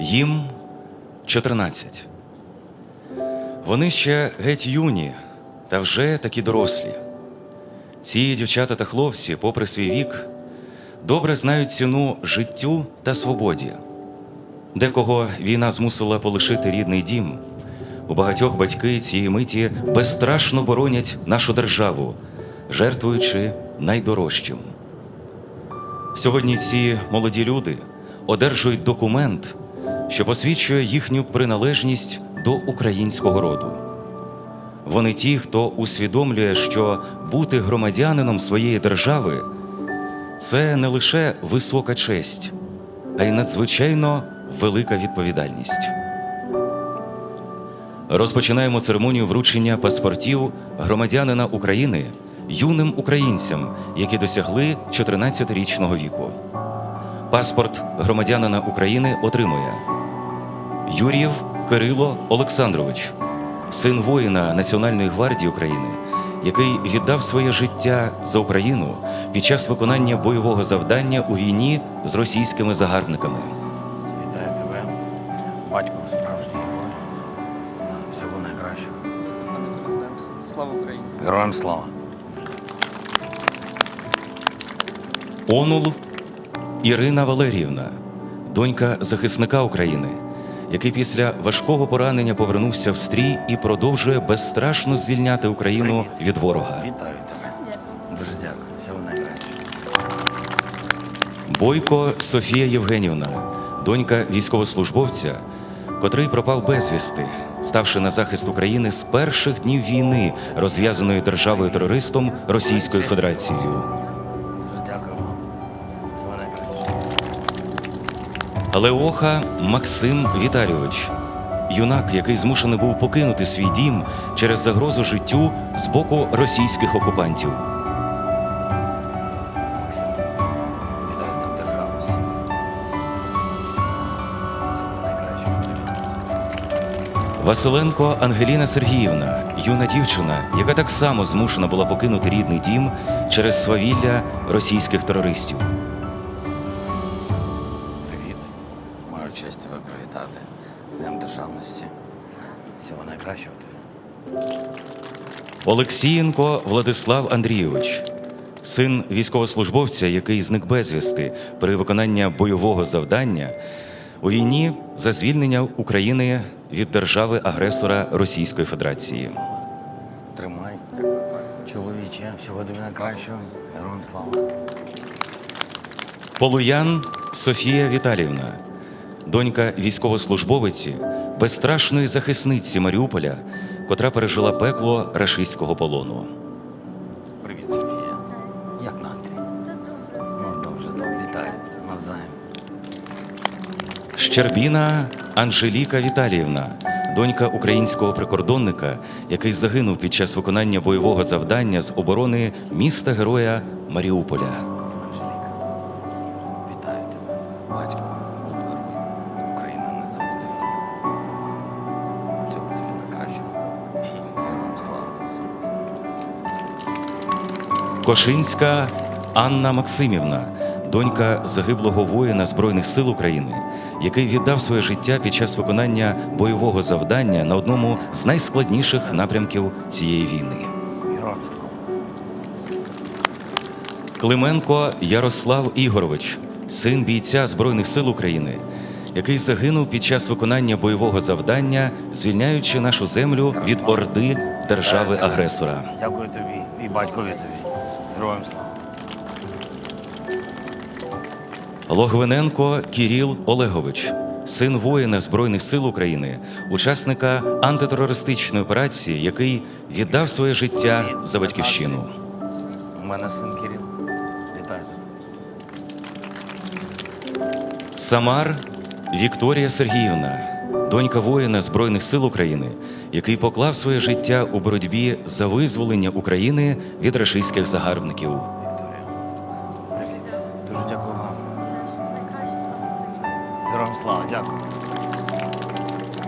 Їм 14. Вони ще геть юні, та вже такі дорослі. Ці дівчата та хлопці, попри свій вік, добре знають ціну життю та свободі. Декого війна змусила полишити рідний дім. У багатьох батьки цієї миті безстрашно боронять нашу державу, жертвуючи найдорожчим. Сьогодні ці молоді люди одержують документ, що посвідчує їхню приналежність до українського роду. Вони ті, хто усвідомлює, що бути громадянином своєї держави це не лише висока честь, а й надзвичайно велика відповідальність. Розпочинаємо церемонію вручення паспортів громадянина України юним українцям, які досягли 14-річного віку. Паспорт громадянина України отримує Юрієв Кирило Олександрович, син воїна Національної гвардії України, який віддав своє життя за Україну під час виконання бойового завдання у війні з російськими загарбниками. Вітаю тебе, батько справжній герой. Та всього найкращого. Пане президент, слава Україні! Героям слава! Онул Ірина Валеріївна, донька захисника України, який після важкого поранення повернувся в стрій і продовжує безстрашно звільняти Україну Привіт. від ворога. Вітаю тебе. Дуже дякую. Всього найкращого. Бойко Софія Євгенівна, донька військовослужбовця, котрий пропав безвісти, ставши на захист України з перших днів війни, розв'язаної державою терористом Російською Федерацією. Леоха Максим Віталійович, юнак, який змушений був покинути свій дім через загрозу життю з боку російських окупантів. Максим, вітаю Днем Державності. Василенко Ангеліна Сергіївна, юна дівчина, яка так само змушена була покинути рідний дім через свавілля російських терористів. Олексієнко Владислав Андрійович, син військовослужбовця, який зник безвісти при виконанні бойового завдання у війні за звільнення України від держави-агресора Російської Федерації. Тримай. Чоловіче, всього тобі найкращого. Героям слава. Полуян Софія Віталіївна, донька військовослужбовиці, безстрашної захисниці Маріуполя, котра пережила пекло рашистського полону. Привіт, Софія. Як настрій? Ну, дуже добре. Вітаю. Навзаєм. Щербіна Анжеліка Віталіївна, донька українського прикордонника, який загинув під час виконання бойового завдання з оборони міста Героя Маріуполя. Кошинська Анна Максимівна, донька загиблого воїна Збройних сил України, який віддав своє життя під час виконання бойового завдання на одному з найскладніших напрямків цієї війни. Клименко Ярослав Ігорович, син бійця Збройних сил України, який загинув під час виконання бойового завдання, звільняючи нашу землю від орди держави-агресора. Дякую тобі і батькові тобі. Героям слава. Логвиненко Кіріл Олегович, син воїна Збройних сил України, учасника антитерористичної операції, який віддав своє життя за батьківщину. У мене син Кирил. Вітаю. Самар Вікторія Сергіївна, донька воїна Збройних сил України, який поклав своє життя у боротьбі за визволення України від рашистських загарбників. Вікторія. Привіт. Дуже дякую вам. Героям слава, дякую.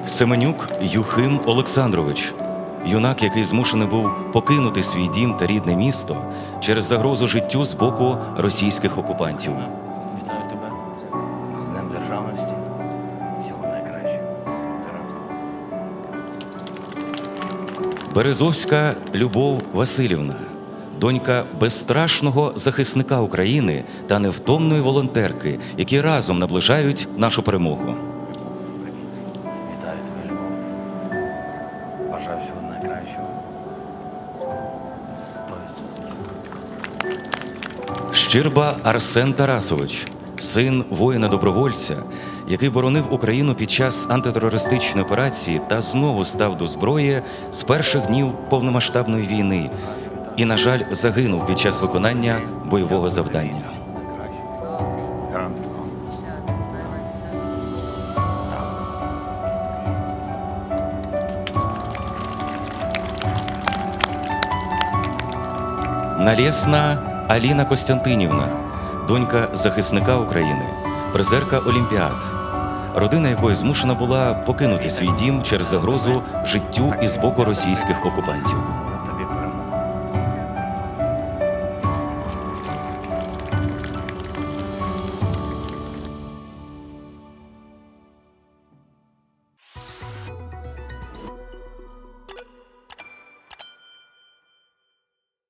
Семенюк Юхим Олександрович, юнак, який змушений був покинути свій дім та рідне місто через загрозу життю з боку російських окупантів. Березовська Любов Васильівна, донька безстрашного захисника України та невтомної волонтерки, які разом наближають нашу перемогу. Вітаю тебе, Любов. Бажаю всього найкращого. Щирба Арсен Тарасович, син воїна-добровольця, який боронив Україну під час антитерористичної операції та знову став до зброї з перших днів повномасштабної війни і, на жаль, загинув під час виконання бойового завдання. Налєсна Аліна Костянтинівна, донька захисника України, призерка Олімпіад, родина якої змушена була покинути свій дім через загрозу життю із боку російських окупантів.